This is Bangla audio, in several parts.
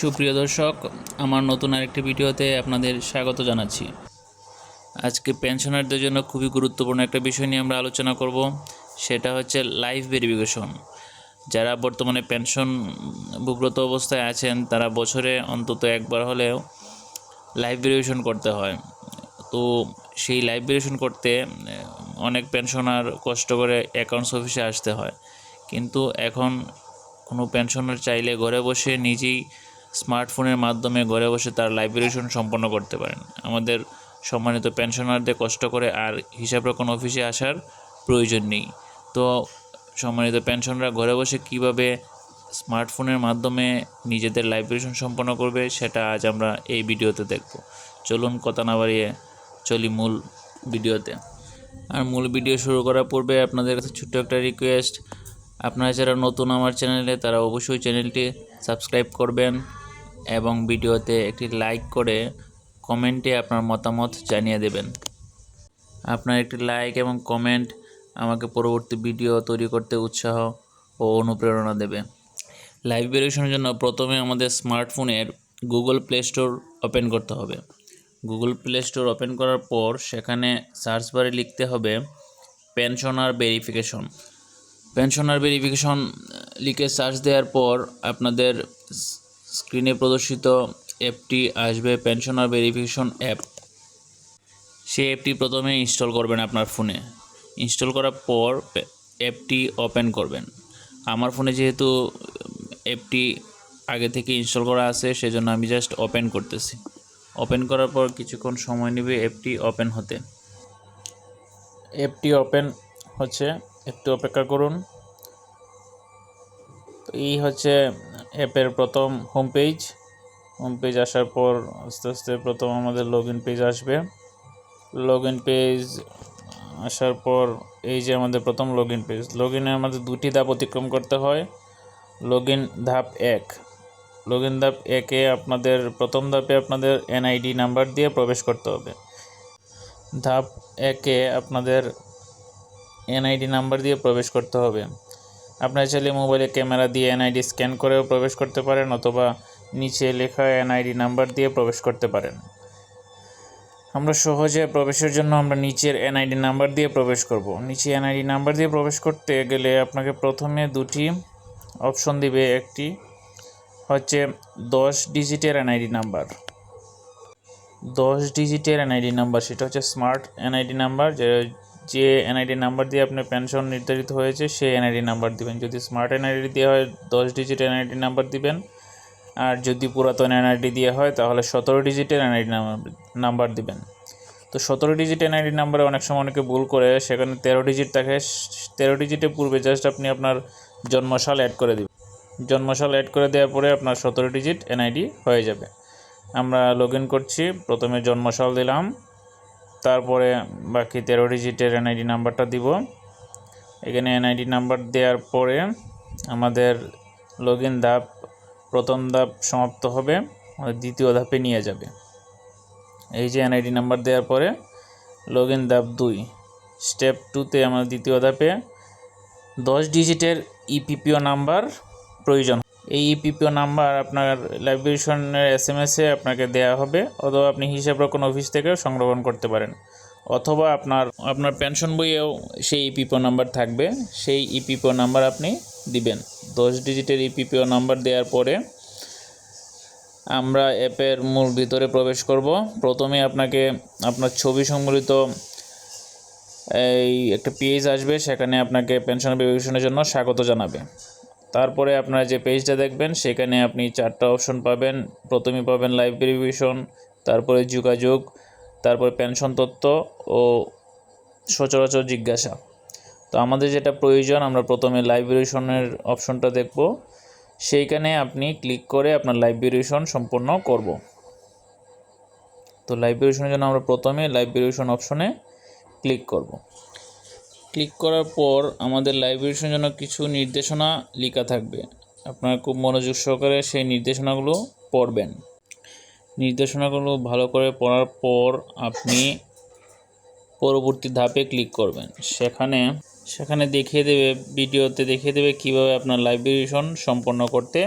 সুপ্রিয় দর্শক, আমার নতুন আরেকটি ভিডিওতে আপনাদের স্বাগত জানাচ্ছি। আজকে পেনশনারদের জন্য খুবই গুরুত্বপূর্ণ একটা বিষয় নিয়ে আমরা আলোচনা করব, সেটা হচ্ছে লাইফ ভেরিফিকেশন যারা বর্তমানে পেনশন ভুগ্রত অবস্থায় আছেন, তারা বছরে অন্তত একবার হলেও লাইফ ভেরিফিকেশন করতে হয়। তো সেই লাইফ ভেরিফিকেশন করতে, অনেক পেনশনার কষ্ট করে অ্যাকাউন্টস অফিসে আসতে হয়। কিন্তু এখন কোনো পেনশনার চাইলে ঘরে বসে নিজেই স্মার্টফোনের মাধ্যমে ঘরে বসে তার লাইব্রেরিশন সম্পন্ন করতে পারেন। আমাদের সম্মানিত পেনশনারদের কষ্ট করে আর হিসাব রক্ষণ অফিসে আসার প্রয়োজন নেই। তো সম্মানিত পেনশনরা ঘরে বসে কীভাবে স্মার্টফোনের মাধ্যমে নিজেদের লাইব্রেরিশন সম্পন্ন করবে সেটা আজ আমরা এই ভিডিওতে দেখব। চলুন কথা না বাড়িয়ে চলি মূল ভিডিওতে। আর মূল ভিডিও শুরু করার পূর্বে আপনাদের কাছে ছোট্ট একটা রিকোয়েস্ট আপনারা যারা নতুন আমার চ্যানেলে, তারা অবশ্যই চ্যানেলটি সাবস্ক্রাইব করবেন এবং ভিডিওতে একটি লাইক করে কমেন্টে আপনার মতামত জানিয়ে দেবেন। আপনার একটি লাইক এবং কমেন্ট আমাকে পরবর্তী ভিডিও তৈরি করতে উৎসাহ ও অনুপ্রেরণা দেবে। লাইভ ভেরিফিকেশনের জন্য প্রথমে আমাদের স্মার্টফোনের গুগল প্লে স্টোর ওপেন করতে হবে। গুগল প্লে স্টোর ওপেন করার পর সেখানে সার্চ বারে লিখতে হবে পেনশনার ভেরিফিকেশন। পেনশনার ভেরিফিকেশন লিখে সার্চ দেওয়ার পর আপনাদের স্ক্রিনে প্রদর্শিত অ্যাপটি আসবে পেনশনার ভেরিফিকেশন অ্যাপ সেই অ্যাপটি প্রথমে ইনস্টল করবেন আপনার ফোনে ইনস্টল করার পর অ্যাপটি ওপেন করবেন। আমার ফোনে যেহেতু অ্যাপটি আগে থেকে ইনস্টল করা আছে, সেজন্য আমি জাস্ট ওপেন করতেছি। ওপেন করার পর কিছুক্ষণ সময় নেবে অ্যাপটি ওপেন হতে। অ্যাপটি ওপেন হচ্ছে। একটু অপেক্ষা করুন। এই হচ্ছে অ্যাপের প্রথম হোম পেজ হোম পেজ আসার পর আস্তে আস্তে প্রথম আমাদের লগ ইন পেজ আসবে। লগ ইন পেজ আসার পর এই যে আমাদের প্রথম লগ ইন পেজ লগ ইনে আমাদের দুটি ধাপ অতিক্রম করতে হয়। লগ ইন ধাপ এক। লগ ইন ধাপ একে আপনাদের প্রথম ধাপে আপনাদের এনআইডি নাম্বার দিয়ে প্রবেশ করতে হবে। ধাপ একে আপনাদের এনআইডি নাম্বার দিয়ে প্রবেশ করতে হবে। আপনার চাইলে মোবাইলে ক্যামেরা দিয়ে এনআইডি স্ক্যান করেও প্রবেশ করতে পারেন অথবা নিচে লেখা এনআইডি নাম্বার দিয়ে প্রবেশ করতে পারেন। আমরা সহজে প্রবেশের জন্য আমরা নিচের এনআইডি নাম্বার দিয়ে প্রবেশ করব। নিচে এনআইডি নাম্বার দিয়ে প্রবেশ করতে গেলে আপনাকে প্রথমে দুটি অপশন দিবে। একটি হচ্ছে দশ ডিজিটের এনআইডি নাম্বার। দশ ডিজিটের এনআইডি নাম্বার, সেটা হচ্ছে স্মার্ট এনআইডি নাম্বার যে এনআইডি নাম্বার দিয়ে আপনার পেনশন নির্ধারিত হয়েছে সেই এনআইডি নাম্বার দিবেন। যদি স্মার্ট এনআইডি দেওয়া হয়, দশ ডিজিট এনআইডি নাম্বার দিবেন। আর যদি পুরাতন এনআইডি দেওয়া হয়, তাহলে সতেরো ডিজিটের এনআইডি নাম্বার দিবেন। তো সতেরো ডিজিট এনআইডি নাম্বারে অনেক সময় অনেকে ভুল করে, সেখানে তেরো ডিজিট থাকে। তেরো ডিজিটের পূর্বে জাস্ট আপনি আপনার জন্মসাল অ্যাড করে দিবেন। জন্মসাল অ্যাড করে দেওয়ার পরে আপনার সতেরো ডিজিট এনআইডি হয়ে যাবে। আমরা লগ করছি, প্রথমে জন্মসাল দিলাম। তারপরে বাকি তেরো ডিজিটের এনআইডি নাম্বারটা দিব। এখানে এনআইডি নাম্বার দেওয়ার পরে আমাদের লগ ইন ধাপ, প্রথম ধাপ সমাপ্ত হবে দ্বিতীয় ধাপে নিয়ে যাবে। এই যে এনআইডি নাম্বার দেওয়ার পরে লগ ইন ধাপ দুই। স্টেপ টুতে আমাদের দ্বিতীয় ধাপে দশ ডিজিটের ইপিপিও নাম্বার প্রয়োজন এই ইপিপিও নাম্বার আপনার লাইব্রেরিশনের এস এম এসে আপনাকে দেওয়া হবে, অথবা আপনি হিসাব রক্ষণ অফিস থেকেও সংরক্ষণ করতে পারেন। অথবা আপনার আপনার পেনশন বইয়েও সেই ইপিপিও নাম্বার থাকবে, সেই ইপিপিও নাম্বার আপনি দিবেন। দশ ডিজিটের ইপিপিও নাম্বার দেওয়ার পরে আমরা অ্যাপের মূল ভিতরে প্রবেশ করব। প্রথমে আপনাকে আপনার ছবি সম্বলিত এই একটা পেজ আসবে, সেখানে আপনাকে পেনশন ভেরিফিকেশনের জন্য স্বাগত জানাবে। তারপরে আপনারা যে পেজটা দেখবেন, সেখানে আপনি চারটা অপশন পাবেন। প্রথমে পাবেন লাইভ ভেরিফিকেশন তারপরে যোগাযোগ, তারপরে পেনশন তথ্য ও সচরাচর জিজ্ঞাসা। তো আমাদের যেটা প্রয়োজন, আমরা প্রথমে লাইভ ভেরিফিকেশনের অপশনটা দেখব। সেইখানে আপনি ক্লিক করে আপনার লাইভ ভেরিফিকেশন সম্পূর্ণ করব। তো লাইভ ভেরিফিকেশনের জন্য আমরা প্রথমে লাইভ ভেরিফিকেশন অপশনে ক্লিক করব। ক্লিক করার পর আমাদের লাইব্রেরির জন্য কিছু নির্দেশনা লেখা থাকবে। আপনারা খুব মনোযোগ সহকারে সেই নির্দেশনাগুলো পড়বেন। নির্দেশনাগুলো ভালো করে পড়ার পর আপনি পরবর্তী ধাপে ক্লিক করবেন। সেখানে সেখানে দেখিয়ে দেবে, ভিডিওতে দেখিয়ে দেবে কীভাবে আপনার লাইব্রেরিশন সম্পন্ন করতে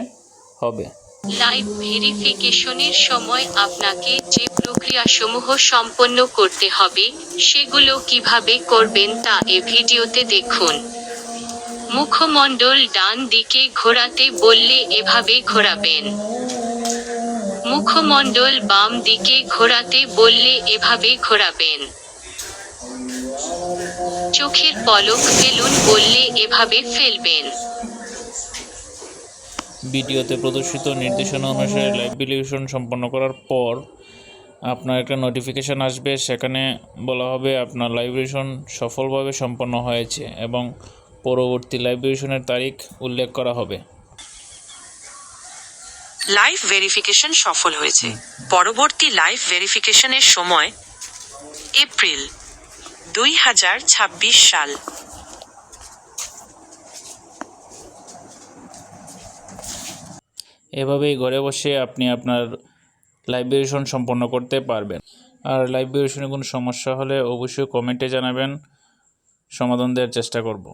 হবে। লাইভ ভেরিফিকেশনের সময় আপনাকে যে প্রক্রিয়াসমূহ সম্পন্ন করতে হবে, সেগুলো কীভাবে করবেন তা এ ভিডিওতে দেখুন। মুখমণ্ডল ডান দিকে ঘোরাতে বললে এভাবে ঘোরাবেন। মুখমণ্ডল বাম দিকে ঘোরাতে বললে এভাবে ঘোরাবেন। চোখের পলক ফেলুন বললে এভাবে ফেলবেন। ভিডিওতে প্রদর্শিত নির্দেশনা অনুসারে লাইভ ভ্যালিডেশন সম্পন্ন করার পর আপনার একটা নোটিফিকেশান আসবে। সেখানে বলা হবে আপনার লাইব্রেশন সফলভাবে সম্পন্ন হয়েছে এবং পরবর্তী লাইভ ভ্যালিডেশনের তারিখ উল্লেখ করা হবে। লাইভ ভেরিফিকেশন সফল হয়েছে। পরবর্তী লাইভ ভেরিফিকেশনের সময় এপ্রিল দুই হাজার ছাব্বিশ সাল। এভাবেই ঘরে বসে আপনি আপনার ভ্যালিডেশন সম্পন্ন করতে পারবেন। আর ভ্যালিডেশনে কোনো সমস্যা হলে অবশ্যই কমেন্টে জানাবেন। সমাধান দেওয়ার চেষ্টা করব।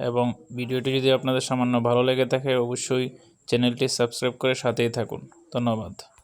এবং ভিডিওটি যদি আপনাদের সামান্য ভালো লেগে থাকে, অবশ্যই চ্যানেলটি সাবস্ক্রাইব করে সাথেই থাকুন। ধন্যবাদ।